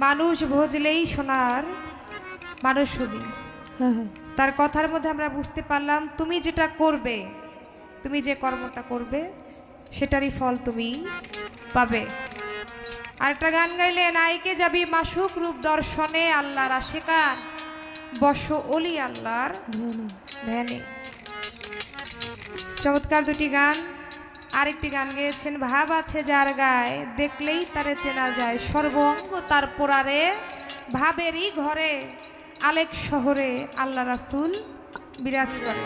মানুষ ভজলেই সোনার মানুষ শুনি। হ্যাঁ হ্যাঁ। তার কথার মধ্যে আমরা বুঝতে পারলাম তুমি যেটা করবে তুমি যে কর্মটা করবে সেটারই ফল তুমি পাবে। আরেকটা গান গাইলে নাইকে যাবি মাসুক রূপ দর্শনে আল্লাহর আশেকান বস অলি আল্লাহর। ধ্যানে। চমৎকার দুটি গান। আরেকটি গান গেয়েছেন, ভাব আছে যার গায়ে, দেখলেই তারে চেনা যায়। সর্ব অঙ্গ তার পোড়ারে, ভাবেরই ঘরে। আলেক শহরে আল্লাহ রাসুল বিরাজ করে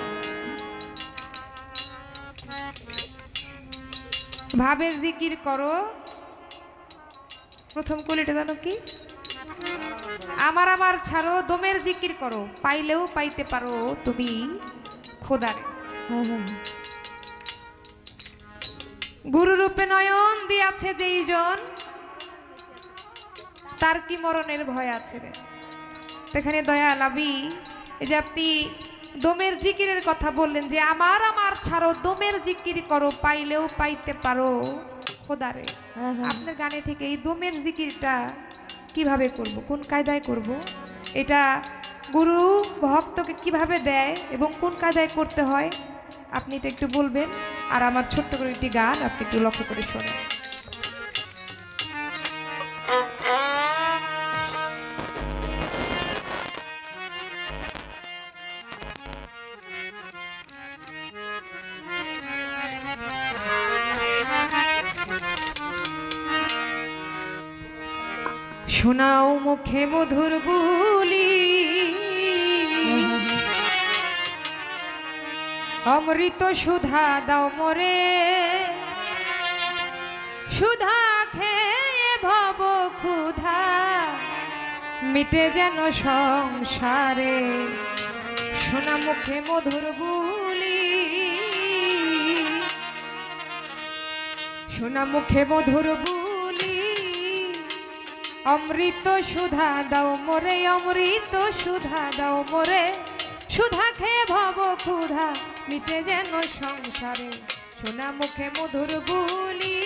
ভাবের জিকির করো। প্রথম কলিটা জানো কি? আমার আমার ছাড়ো, দমের জিকির করো। পাইলেও পাইতে পারো তুমি খোদারে। হ্যাঁ হ্যাঁ গুরুরূপে নয়ন দিয়াছে যেই জন তার কি মরণের ভয় আছে রে? এখানে দয়া লাভি এই যে আপনি দমের জিকিরের কথা বললেন যে আমার আমার ছাড়ো দমের জিকির করো পাইলেও পাইতে পারো। খোদারে হ্যাঁ হ্যাঁ। আপনার গানে থেকে এই দমের জিকিরটা কীভাবে করব? কোন কায়দায় করব? এটা গুরু ভক্তকে কীভাবে দেয় এবং কোন কায়দায় করতে হয়? আপনি এটা একটু বলবেন। আর আমার ছোট্ট করে একটি গান আপনি একটু লক্ষ্য করে শোনেন। শোনাও মুখে মধুর অমৃত সুধা দাও মরে। সুধা খেয়ে ভব ক্ষুধা, মিটে যেন সংসারে। সোনা মুখে মধুর বুলি। সোনা মুখে মধুর বুলি। অমৃত সুধা দাও মোরে, অমৃত সুধা দাও মোরে। সুধা খেয়ে ভব ক্ষুধা। মিটে যেন সংসারে। সোনা মুখে মধুর বুলি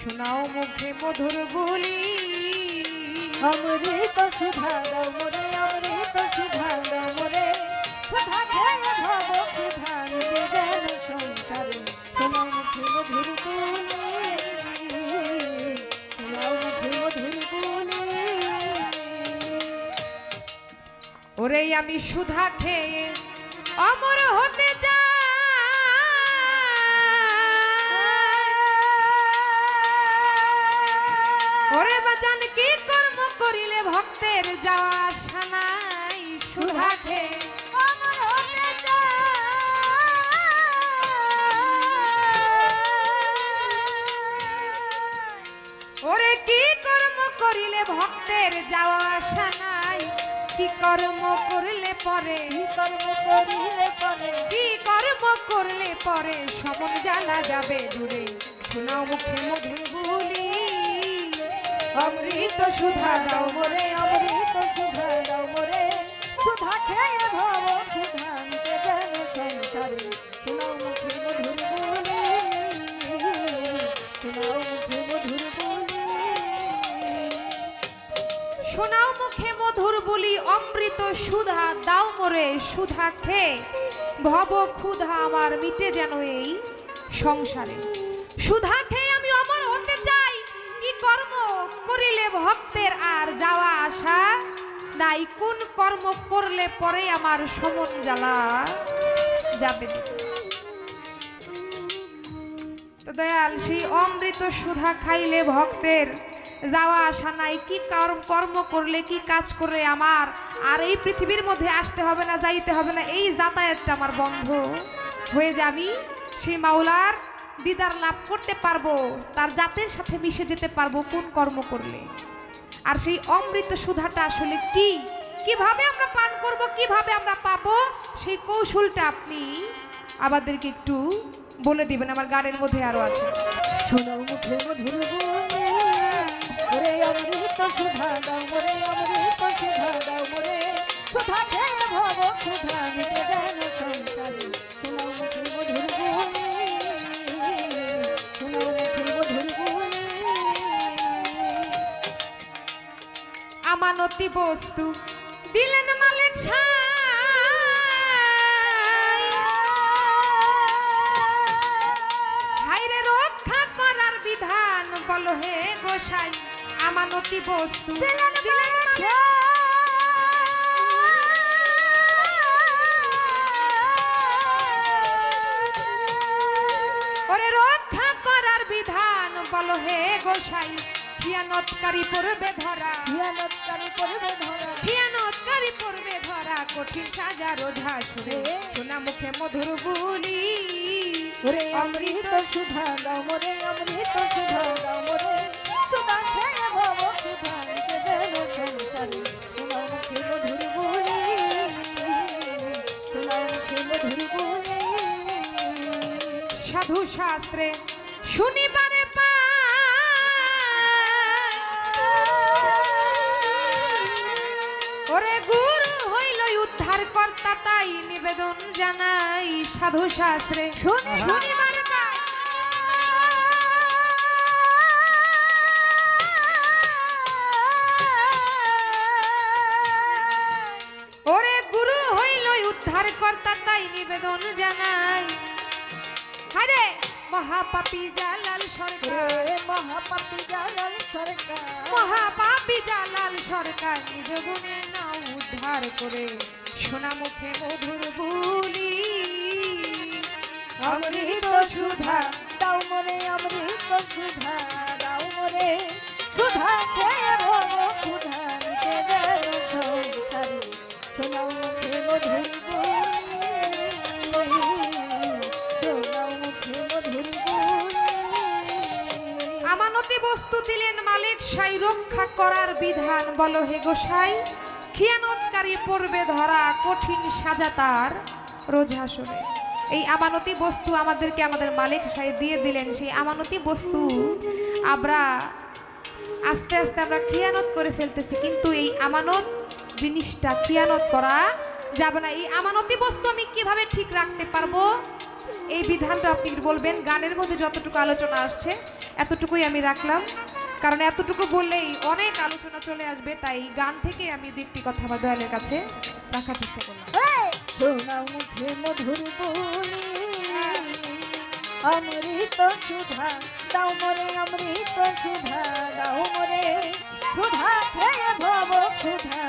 শোনাও মুখে মধুর বুলি। অমৃত সুধা মোরে অমৃত সুধা দাও মোরে সুধা খেয়ে ভব ক্ষুধা মিটে যেন সংসারে। তোমার মুখে মধুর বলে তোমার মুখে মধুর বলে। ওরে আমি সুধা খেয়ে অমর কি কর্ম করিলে ভক্তের যাওয়া আশা নাই? কি কর্ম করিলে ভক্তের যাওয়া কি কর্ম করলে পরে? কি কর্ম করিলে পরে কি কর্ম করলে পরে সমন জ্বালা যাবে দূরে? শোনাও মুখে মধুর বলি অমৃত সুধা দাও মোরে, অমৃত সুধা দাও মোরে। সুধা খেয়ে ভব মিটে যেন সংসারে। শোনাও মুখে মধুর বলে শোনাও মুখে মধুর বলে শোনাও অমৃত সুধা দাও মোরে সুধা খেয়ে ভব ক্ষুধা আমার মিটে যেন এই সংসারে। সুধা খেয়ে আমি অমর হতে চাই, কি কর্ম করিলে ভক্তের আর যাওয়া আসা নাই কোন কর্ম করলে পরে আমার সমন জ্বালা? যাবে দয়াল, সেই অমৃত সুধা খাইলে ভক্তের যাওয়া আসা নাই, কি কর্ম করলে, কি কাজ করলে আমার? আর এই পৃথিবীর মধ্যে আসতে হবে না, যাইতে হবে না, এই যাতায়াতটা আমার বন্ধ। হয়ে যে আমি, সেই মাওলার দিদার লাভ করতে পারব, তার জাতের সাথে মিশে যেতে পারব, কোন কর্ম করলে? আর সেই অমৃত সুধাটা আসলে কি? কীভাবে আমরা পান করব, কীভাবে আমরা পাবো, সেই কৌশলটা আপনি আমাদেরকে একটু বলে দিবেন, আমার গানের মধ্যে আরও আছে। শোনাও মুখে মধুর ওরে অমৃত সুধা দাও মোরে অমৃত সুধা দাও মোরে সুধা ভব মুখে মধুর আমানতি বস্তু দিলেন মালিক বিধান বল হে গোসাই। আমানতি বস্তু? ওরে রক্ষা করার বিধান বল হে গোসাই খিয়ানতকারী পড়বে ধরা। হিয়ানতকারী করবে ধরা। খিয়ানতকারী পড়বে ধরা কঠিন সাজা রোধা সুরে। সোনা মুখে মধুর বুলি। ওরে অমৃত সুধা দাও মোরে অমৃত সুধা দাও মোরে সুধা খেয়ে সাধু শাস্ত্রে শুনিবারে ওরে গুরু হইল উদ্ধার কর্তা তাই নিবেদন জানাই সাধু শাস্ত্রে শুনি, শুনিবারে মহাপাপী জালাল সরকার। মহাপাপী জালাল সরকার। মহাপাপী জালাল সরকার নিজ গুণে নাও উদ্ধার করে। সোনা মুখে মধুর বুলি। অমৃত সুধা দাও মোরে অমৃত সুধা দাও মোরে সুধা খেয়ে ভব সুধা নিতে দেন সংসারে। শোনাও মুখে মধুর বলে। আমানতি বস্তু দিলেন মালিক সাই, রক্ষা করার বিধান। বলো হে গোসাই, খিয়ানতকারী পড়বে ধরা, কঠিন সাজা তার রোজহাসরে এই আমানতি বস্তু আমাদেরকে আমাদের মালিক সাই দিয়ে দিলেন। সেই আমানতি বস্তু আমরা আস্তে আস্তে আমরা খিয়ানত করে ফেলতেছি। কিন্তু এই আমানত জিনিসটা খিয়ানত করা যাবে না। এই আমানতি বস্তু আমি কীভাবে ঠিক রাখতে পারব? এই বিধানটা আপনি বলবেন, গানের মধ্যে যতটুকু আলোচনা আসছে। এতটুকুই আমি রাখলাম। কারণ এতটুকু বললেই অনেক আলোচনা চলে আসবে তাই গান থেকে আমি দু একটি কথা আমার দয়ালের কাছে রাখার চেষ্টা করলাম। মুখে মধুর বলে অমৃত সুধা দাও মোরে অমৃত সুধা দাও মোরে সুধা খেয়ে ভব ক্ষুধা।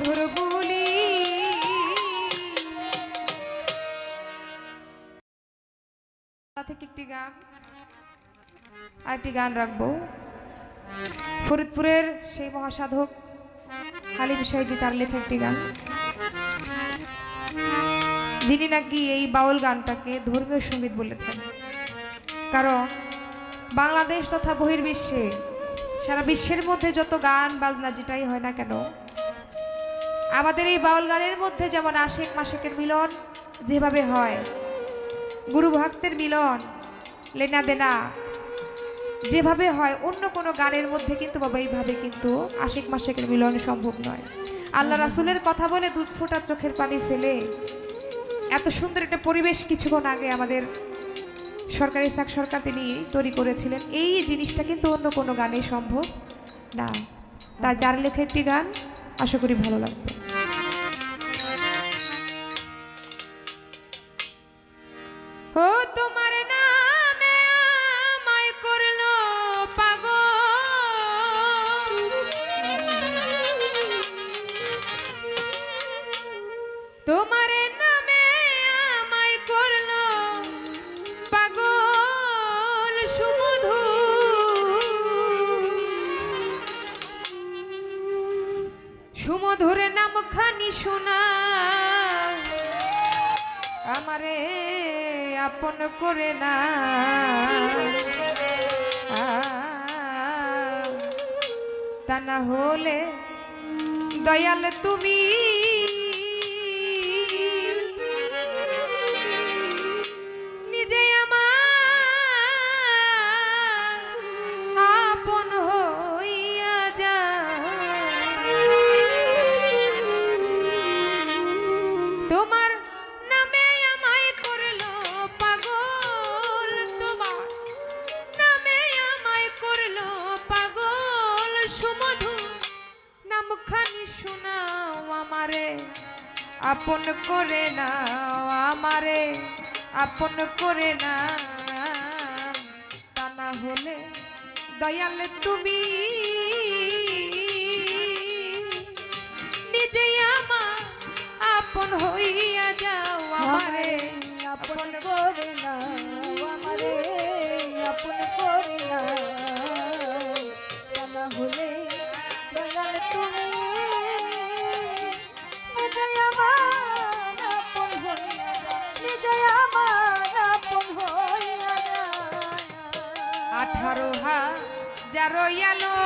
মধুর বুলি থেকে একটি গান আর একটি গান রাখব। ফরিদপুরের সেই মহাসাধক হালিম সাইজি তার লেখা একটি গান। যিনি নাকি এই বাউল গানটাকে ধর্মীয় সংগীত বলেছেন। কারণ বাংলাদেশ তথা বহির্বিশ্বে, সারা বিশ্বের মধ্যে যত গান, বাজনা, যেটাই হয় না কেন আমাদের এই বাউল গানের মধ্যে যেমন আশেক মাসেকের মিলন, যেভাবে হয়। গুরু ভক্তের মিলন, লেনা দেনা, যেভাবে হয়, অন্য কোনো গানের মধ্যে কিন্তু বাবা, এইভাবে কিন্তু আশিক মাসেকের মিলন সম্ভব নয়। আল্লাহ রাসুলের কথা বলে দুধ ফোটা চোখের পানি ফেলে। এত সুন্দর একটা পরিবেশ কিছুক্ষণ আগে আমাদের সরকারি সাক সরকার তিনি তৈরি করেছিলেন। এই জিনিসটা কিন্তু অন্য কোনো গানে সম্ভব না। তার যার লেখা একটি গান, আশা করি ভালো লাগবে। করে নাও আমারে আপন করে না তা না হলে দয়াল তুমি আলো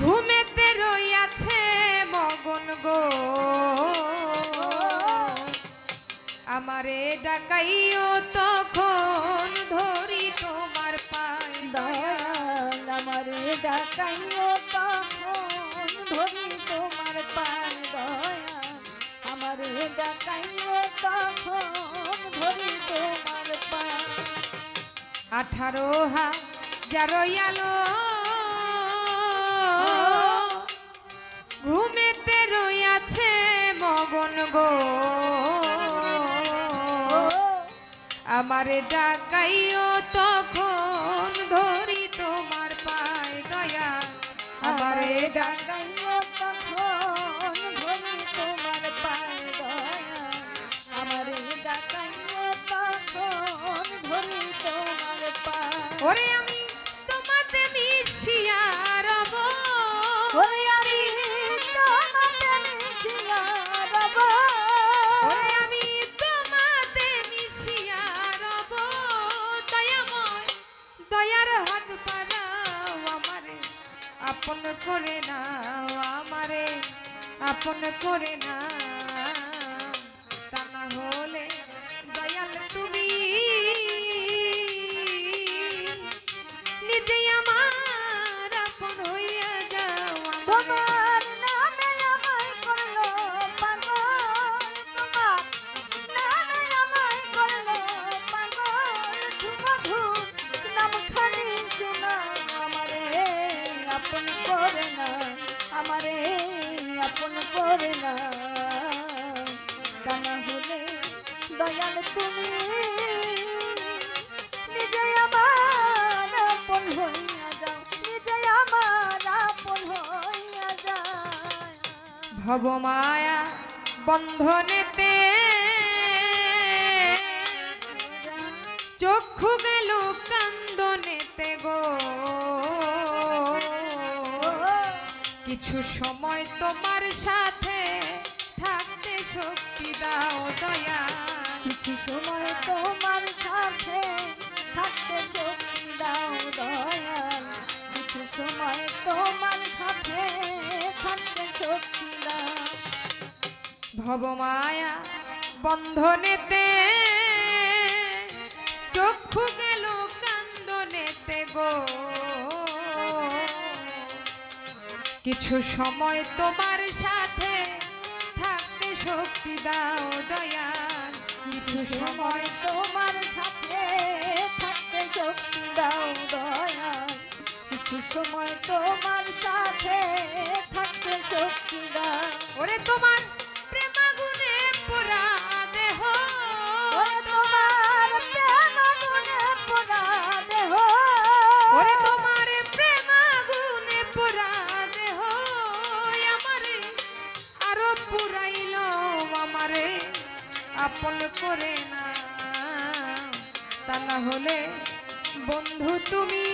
ঘুমেতে রইয়াছে মগন গো। আমারে ডাকাইও তখন, ধরি তোমার পায় দয়া। দয়াল আমারে ডাকাইও আঠারো হাজার আলো ঘুমেতে রইয়াছে মগন গো। আমারে ডাকাইও তখন ধরি তোমার পায় দয়া। আমারে ডাক ওরে আমি তোমাতে মিশিয়া রব। ওই আমি তোমাতে মিশিয়া রব। ওরে আমি তোমাতে মিশিয়া রব। দয়াময় দয়ার হাত বাড়াও আমারে। আপন করে নাও আমারে। আপন করে না ভবমায়া বন্ধনেতে। চক্ষু গেল কান্দনেতে গো। কিছু সময় তোমার সাথে থাকতে শক্তি দাও দয়া। কিছু সময় তোমার সাথে ভবমায়া বন্ধনেতে। চক্ষু গেল কান্দনেতে গো। কিছু সময় তোমার সাথে থাকতে শক্তি দাও দয়াল। কিছু সময় তোমার সাথে থাকতে শক্তি দাও দয়াল। কিছু সময় তোমার সাথে থাকতে শক্তি দাও। ওরে তোমার করে না। তা না হলে বন্ধু তুমি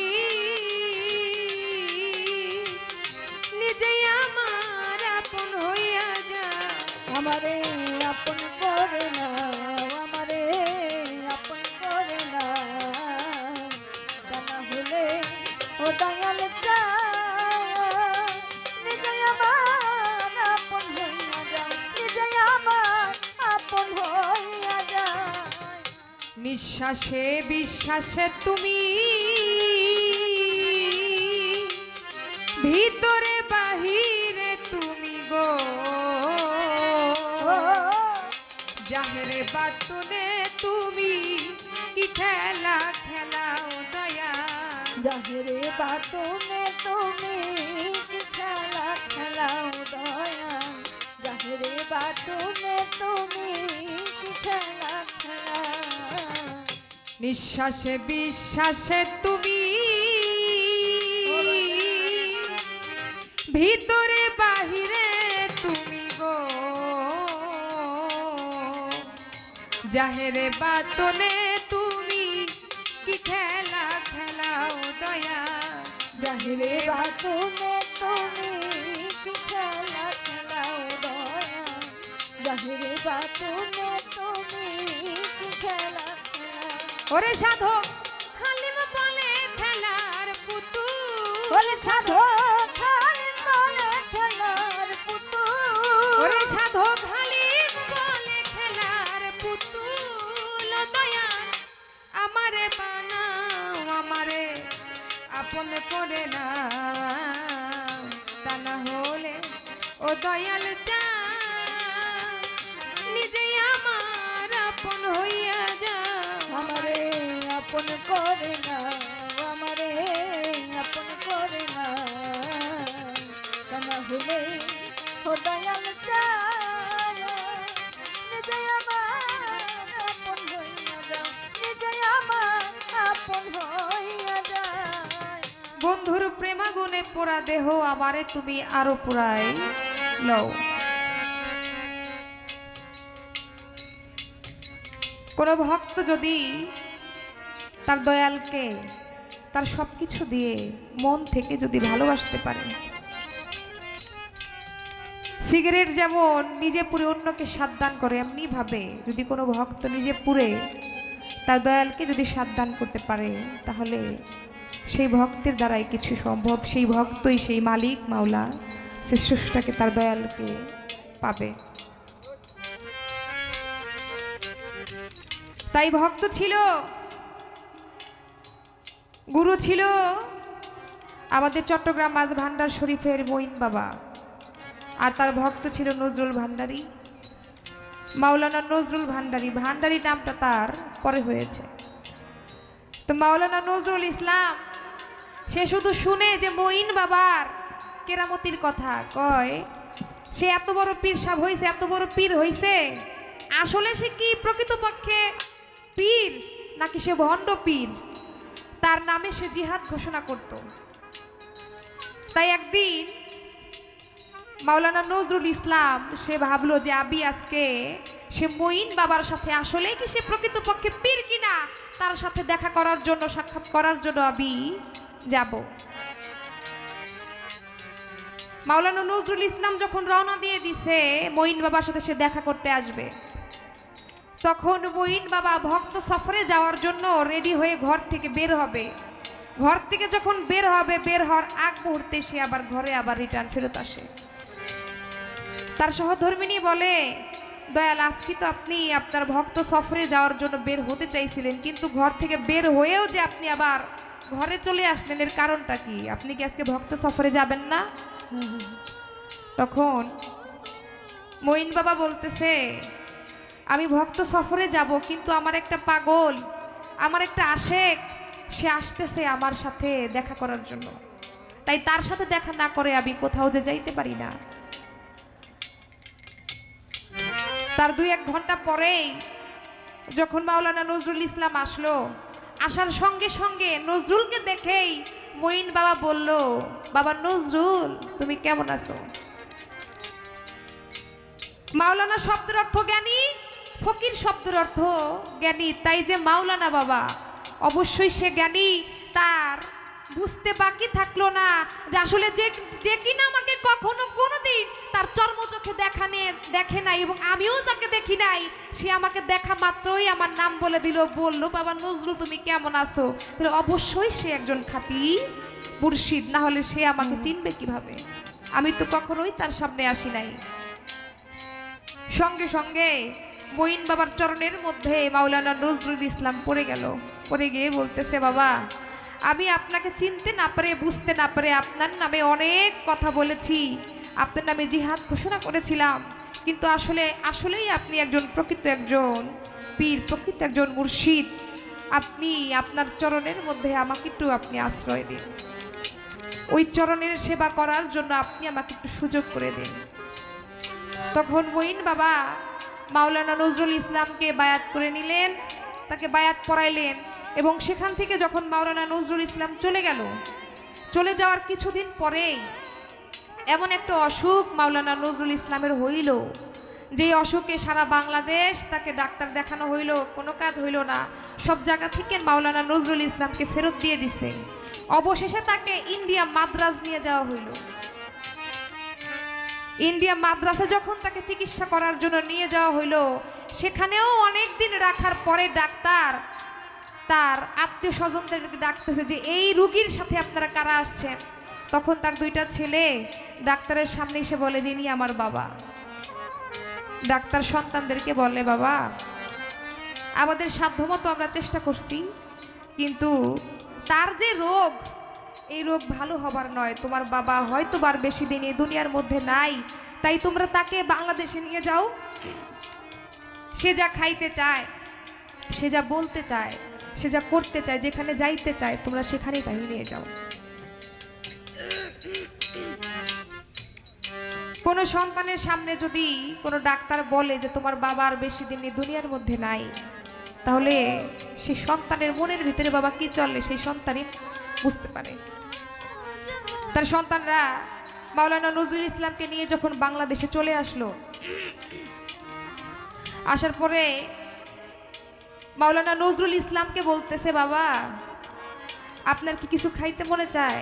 নিজেই আমার আপন হইয়া যা। আমারে আপন করে না। নিঃশ্বাসে, বিশ্বাসে তুমি ভিতরে, বাহিরে তুমি গো। জাহরে বাতুলে তুমি খেলা খেলা, খেলাও দয়া। জাহরে বাতুলে তুমি খেলা খেলা, খেলাও দয়া। জাহরে বাতুলে নিঃশ্বাসে, বিশ্বাসে তুমি। ভিতরে, বাহিরে তুমি গো। জাহেরে, বাতনে তুমি কি খেলা, খেলাও দয়া। জাহিরে বাতুমে ওরে সাধক হালিম বলে খেলার পুতু ওরে সাধু। খালিদ বলে খেলার পুতুল। ওরে সাধক হালিম বলে খেলার পুতুল। দয়া আমারে বানাও আমারে আপন করে না তা না হলে ও দয়াল চা আপন করে না, আমারে আপন করে না। কেন হলে ও দয়াল চায় নিজে আমার নিজে আমার আপন হইয়া যায় বন্ধুর প্রেমাগুনে পোড়া দেহ আমারে তুমি আরও পোড়াই লও। কোন ভক্ত যদি তার দয়ালকে, তার সব কিছু দিয়ে মন থেকে যদি ভালোবাসতে পারে। সিগারেট যেমন নিজে পুরে অন্যকে সাবধান করে এমনি ভাবে যদি কোনো ভক্ত নিজে পুরে তার দয়ালকে যদি সাবধান করতে পারে, তাহলে সেই ভক্তের দ্বারাই কিছু সম্ভব। সেই ভক্তই সেই মালিক, মাওলা, সে স্রষ্টাকে তার দয়ালকে পাবে। তাই ভক্ত ছিল গুরু ছিল আমাদের চট্টগ্রাম মাঝ ভান্ডার শরীফের মঈন বাবা। আর তার ভক্ত ছিল নজরুল ভান্ডারী মাওলানা নজরুল ভান্ডারী ভান্ডারী নামটা তার পরে হয়েছে। তো মাওলানা নজরুল ইসলাম, সে শুধু শুনে যে মঈন বাবার কেরামতির কথা কয়, সে এত বড় পীর সাহ হয়েছে এত বড় পীর হয়েছে আসলে সে কি প্রকৃতপক্ষে পীর নাকি সে ভণ্ড পীর? তার নামে সে জিহাদ ঘোষণা করত। তাই একদিন মাওলানা নজরুল ইসলাম সে ভাবলো যে আবি আজকে সে মঈন বাবার সাথে আসলে কি সে প্রকৃতপক্ষে পীর কিনা? তার সাথে দেখা করার জন্য, সাক্ষাৎ করার জন্য আমি যাব। মাওলানা নজরুল ইসলাম যখন রওনা দিয়ে দিছে, মঈন বাবার সাথে সে দেখা করতে আসবে। তখন মঈন বাবা ভক্ত সফরে যাওয়ার জন্য রেডি হয়ে ঘর থেকে বের হবে। ঘর থেকে যখন বের হবে, বের হওয়ার আগ মুহূর্তে সে আবার ঘরে আবার রিটার্ন ফেরত আসে। তার সহধর্মিনী বলে, দয়াল, আজকে তো আপনি আপনার ভক্ত সফরে যাওয়ার জন্য বের হতে চাইছিলেন, কিন্তু ঘর থেকে বের হয়েও যে আপনি আবার ঘরে চলে আসলেন, এর কারণটা কি? আপনি কি আজকে ভক্ত সফরে যাবেন না? তখন মঈন বাবা বলতেছে আমি ভক্ত সফরে যাব, কিন্তু আমার একটা পাগল, আমার একটা আশেক, সে আসতেছে আমার সাথে দেখা করার জন্য। তাই তার সাথে দেখা না করে আমি কোথাও যে যাইতে পারি না। তার দুই এক ঘণ্টা পরেই যখন মাওলানা নজরুল ইসলাম আসলো, আসার সঙ্গে সঙ্গে নজরুলকে দেখেই মঈন বাবা বলল, বাবা নজরুল, তুমি কেমন আছো? মাওলানা শব্দের অর্থ জ্ঞানী? ফকির শব্দের অর্থ জ্ঞানী। তাই যে মাওলানা বাবা, অবশ্যই সে জ্ঞানী। তার বুঝতে বাকি থাকল না যে আসলে যে যে কিনা আমাকে কখনো কোনোদিন তার চর্মচোখে দেখা নে দেখে নাই এবং আমিও তাকে দেখি নাই। সে আমাকে দেখা মাত্রই আমার নাম বলে দিল, বলল, বাবা নজরুল, তুমি কেমন আছো? তাহলে অবশ্যই সে একজন খাঁটি মুর্শিদ, না হলে সে আমাকে চিনবে কীভাবে? আমি তো কখনোই তার সামনে আসি নাই। সঙ্গে সঙ্গে মঈন বাবার চরণের মধ্যে মাওলানা নজরুল ইসলাম পড়ে গেল। পড়ে গিয়ে বলতেছে, বাবা, আমি আপনাকে চিনতে না পারে, বুঝতে না পারে আপনার নামে অনেক কথা বলেছি। আপনার নামে জিহাদ ঘোষণা করেছিলাম। কিন্তু আসলে, আসলেই আপনি একজন প্রকৃত একজন, পীর, প্রকৃত একজন মুর্শিদ। আপনি আপনার চরণের মধ্যে আমাকে একটু আপনি আশ্রয় দিন। ওই চরণের সেবা করার জন্য আপনি আমাকে একটু সুযোগ করে দিন। তখন মঈন বাবা মাওলানা নজরুল ইসলামকে বায়াত করে নিলেন, তাকে বায়াত পড়াইলেন এবং সেখান থেকে যখন মাওলানা নজরুল ইসলাম চলে গেল, চলে যাওয়ার কিছুদিন পরেই এমন একটা অসুখ মাওলানা নজরুল ইসলামের হইল যে অসুখে সারা বাংলাদেশ তাকে ডাক্তার দেখানো হইল, কোনো কাজ হইল না, সব জায়গা থেকে মাওলানা নজরুল ইসলামকে ফেরত দিয়ে দিছে। অবশেষে তাকে ইন্ডিয়া মাদ্রাজ নিয়ে যাওয়া হইল। ইন্ডিয়া মাদ্রাসা যখন তাকে চিকিৎসা করার জন্য নিয়ে যাওয়া হইল, সেখানেও অনেক দিন রাখার পরে ডাক্তার, তার আত্মীয় স্বজনদেরকে ডাকতেছে যে, এই রুগীর সাথে আপনারা কারা আসছেন? তখন তার দুইটা ছেলে ডাক্তারের সামনে এসে বলে যে, ইনি আমার বাবা। ডাক্তার সন্তানদেরকে বলে, বাবা, আমাদের সাধ্যমতো আমরা চেষ্টা করছি, কিন্তু তার যে রোগ এই রোগ ভালো হবার নয়। তোমার বাবা হয়তো বার বেশি দিন এই দুনিয়ার মধ্যে নাই। তাই তোমরা তাকে বাংলাদেশে নিয়ে যাও। সে যা খাইতে চায়, সে যা বলতে চায়, সে যা করতে চায়, যেখানে যাইতে চায়, তোমরা সেখানেই তাই নিয়ে যাও। কোনো সন্তানের সামনে যদি কোনো ডাক্তার বলে যে তোমার বাবার বেশি দিন দুনিয়ার মধ্যে নাই, তাহলে সেই সন্তানের মনের ভিতরে বাবা কি চলে, সেই সন্তানই বুঝতে পারে। তার সন্তানরা মাওলানা নজরুল ইসলামকে নিয়ে যখন বাংলাদেশে চলে আসলো, আসার পরে মাওলানা নজরুল ইসলামকে বলতেছে, বাবা, আপনার কি কিছু খাইতে মনে চায়?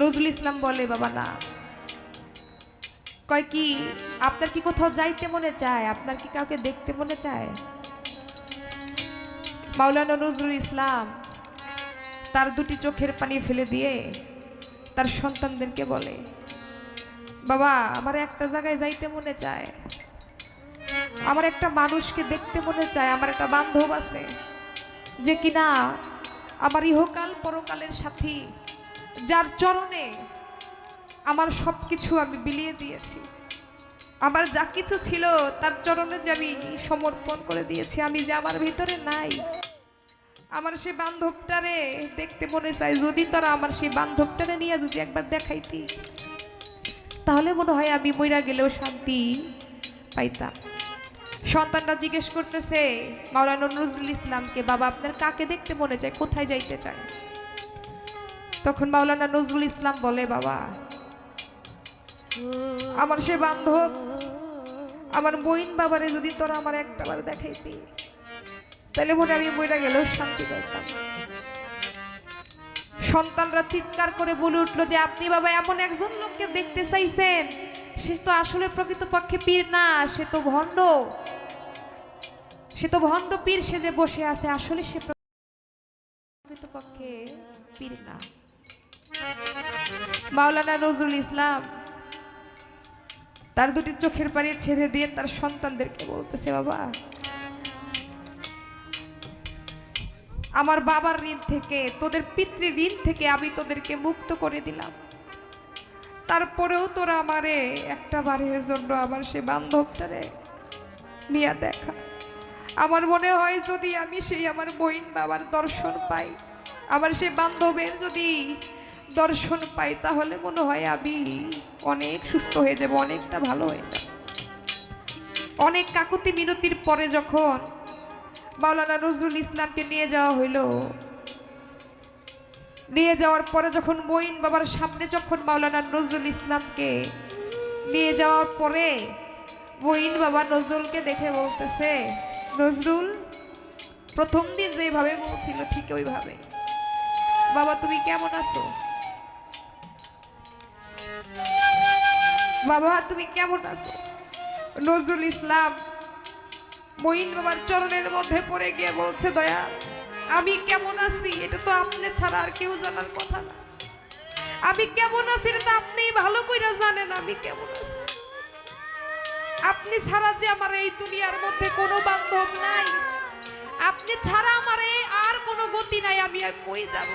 নজরুল ইসলাম বলে, বাবা, না। কয় কি, আপনার কি কোথাও যাইতে মনে চায়? আপনার কি কাউকে দেখতে মনে চায়? মাওলানা নজরুল ইসলাম তার দুটি চোখের পানি ফেলে দিয়ে তার সন্তানদেরকে বলে, বাবা, আমার একটা জায়গায় যাইতে মনে চায়। আমার একটা মানুষকে দেখতে মনে চায়। আমার একটা বান্ধব আছে যে কিনা আমার ইহকাল পরকালের সাথী। যার চরণে আমার সব কিছু আমি বিলিয়ে দিয়েছি। আমার যা কিছু ছিল তার চরণে যে আমি সমর্পণ করে দিয়েছি। আমি যে আমার ভিতরে নাই আমার সেই বান্ধবটারে দেখতে মনে চাই যদি তোরা আমার সেই বান্ধবটারে নিয়ে যদি একবার দেখাইতি, তাহলে মনে হয় আমি মইরা গেলেও শান্তি পাইতাম। সন্তানরা জিজ্ঞেস করতেছে, মাওলানা নজরুল ইসলামকে, বাবা, আপনার কাকে দেখতে মনে চায়? কোথায় যাইতে চায়? তখন মাওলানা নজরুল ইসলাম বলে, বাবা, আমার সে বান্ধব, আমার বইন বাবারে যদি তোরা আমার একটাবার দেখাইতি তাহলে মনে আমি বইটা গেলেও শান্তি পাইতাম। সন্তানরা চিৎকার করে বলে উঠল যে, আপনি বাবা এমন একজন লোককে দেখতে চাইছেন। সে তো আসলে প্রকৃতপক্ষে পীর না, সে তো ভণ্ড। সে তো ভণ্ড পীর সে যে বসে আছে, আসলে সে প্রকৃতপক্ষে পীর না। মাওলানা নজরুল ইসলাম তার দুটি চোখের পানি ছেড়ে দিয়ে তার সন্তানদেরকে বলতেছে, বাবা আমার বাবার ঋণ থেকে, তোদের পিতৃ ঋণ থেকে আমি তোদেরকে মুক্ত করে দিলাম। তারপরেও তোরা আমারে একটা বারের জন্য আমার সে বান্ধবটারে নিয়ে দেখা। আমার মনে হয় যদি আমি সেই আমার বইন বাবার দর্শন পাই, আমার সে বান্ধবের যদি দর্শন পাই, তাহলে মনে হয় আমি অনেক সুস্থ হয়ে যাব, অনেকটা ভালো হয়ে যাব। অনেক কাকুতি মিনতির পরে যখন মাওলানা নজরুল ইসলামকে নিয়ে যাওয়া হইল। নিয়ে যাওয়ার পরে যখন মঈন বাবার সামনে যখন মাওলানা নজরুল ইসলামকে নিয়ে যাওয়ার পরে মঈন বাবা নজরুলকে দেখে বলতেছে, নজরুল, প্রথম দিন যেভাবে বলছিল ঠিক ওইভাবে। বাবা, তুমি কেমন আছো? বাবা, তুমি কেমন আছো? নজরুল ইসলাম মঈন বাবার চরণের মধ্যে পড়ে গিয়ে বলছে, দয়া, আমি কেমন আছি? এটা তো আপনি ছাড়া আর কেউ জানার কথা না। আমি কেমন আছি এটা তো আপনি ভালো কইরা জানেন আমি কেমন আছি। আপনি ছাড়া যে আমার এই দুনিয়ার মধ্যে কোনো বান্ধব নাই। আপনি ছাড়া আমার এই আর কোনো গতি নাই, আমি আর কই যাব?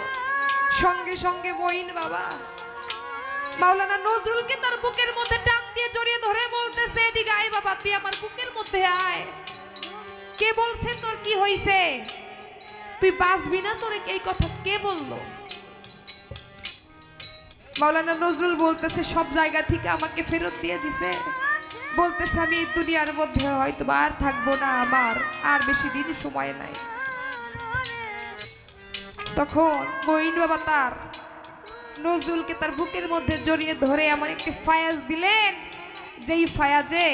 সঙ্গে সঙ্গে মঈন বাবা মাওলানা নজরুলকে তার বুকের মধ্যে টান দিয়ে জড়িয়ে ধরে বলতেছে, এদিকে আয় বাবা, তুই আমার বুকের মধ্যে আয়। কে বলছে তোর কি হইছে? তুই বাঁচবি না তোর এই কথা কে বলল? মাওলানা নজরুল বলতেছে, সব জায়গা থেকে আমাকে ফেরত দিয়ে দিছে। বলতেছে, আমি এই দুনিয়ার মধ্যে হয়তো আর থাকব না আমার, আর বেশি দিন সময় নাই। তখন মঈন বাবা তার নজরুলকে তার বুকের মধ্যে জড়িয়ে ধরে এমন একটি ফায়াজ দিলেন। যেই ফায়াজে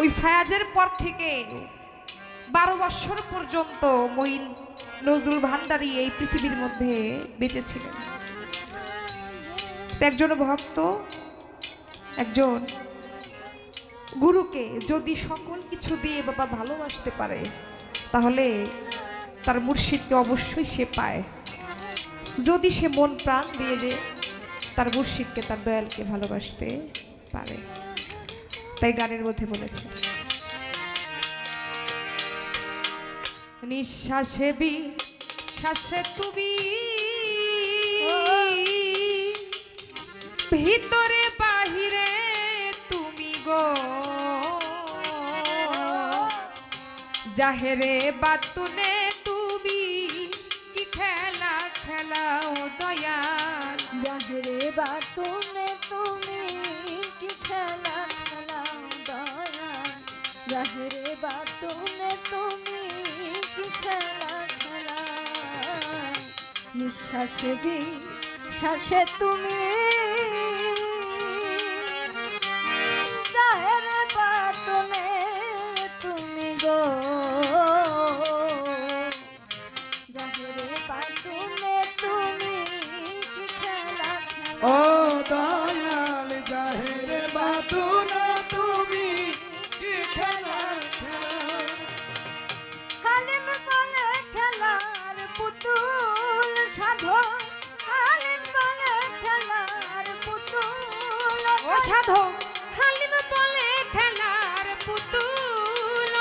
ওই ফায়াজের পর থেকে বারো বছর পর্যন্ত মঈন নজরুল ভান্ডারী এই পৃথিবীর মধ্যে বেঁচে ছিলেন। একজন ভক্ত, একজন গুরুকে যদি সকল কিছু দিয়ে বাবা ভালোবাসতে পারে, তাহলে তার মুর্শিদকে অবশ্যই সে পায়। যদি সে মন প্রাণ দিয়ে যে তার মুর্শিদকে, তার দয়ালকে ভালোবাসতে পারে। তাই গানের মধ্যে বলেছে। নিঃশ্বাসে বি শ্বাসে তুমি ভিতরে বাহিরে তুমি গো। জাহেরে বাতুনে নিঃশ্বাসে শ্বাসে তুমি পুতুল ও সাধো হালিম বলে, খেলার পুতুল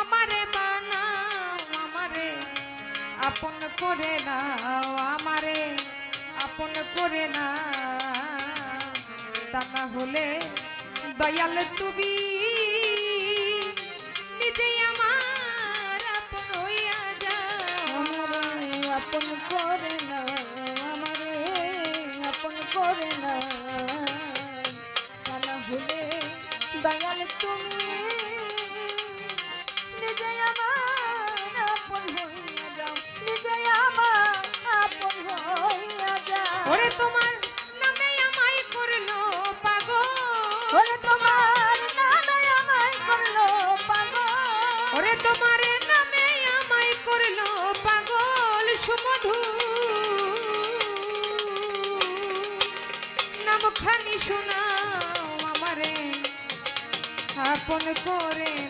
আমারে বানাও, আমারে। আপন করে নাও, আমারে। আপন করে না তা না হলে, দয়াল তুমি নিজেই আমার আপন হইয়া যাও। আমারে আপন করে না আমারে আপন করে না আপন করে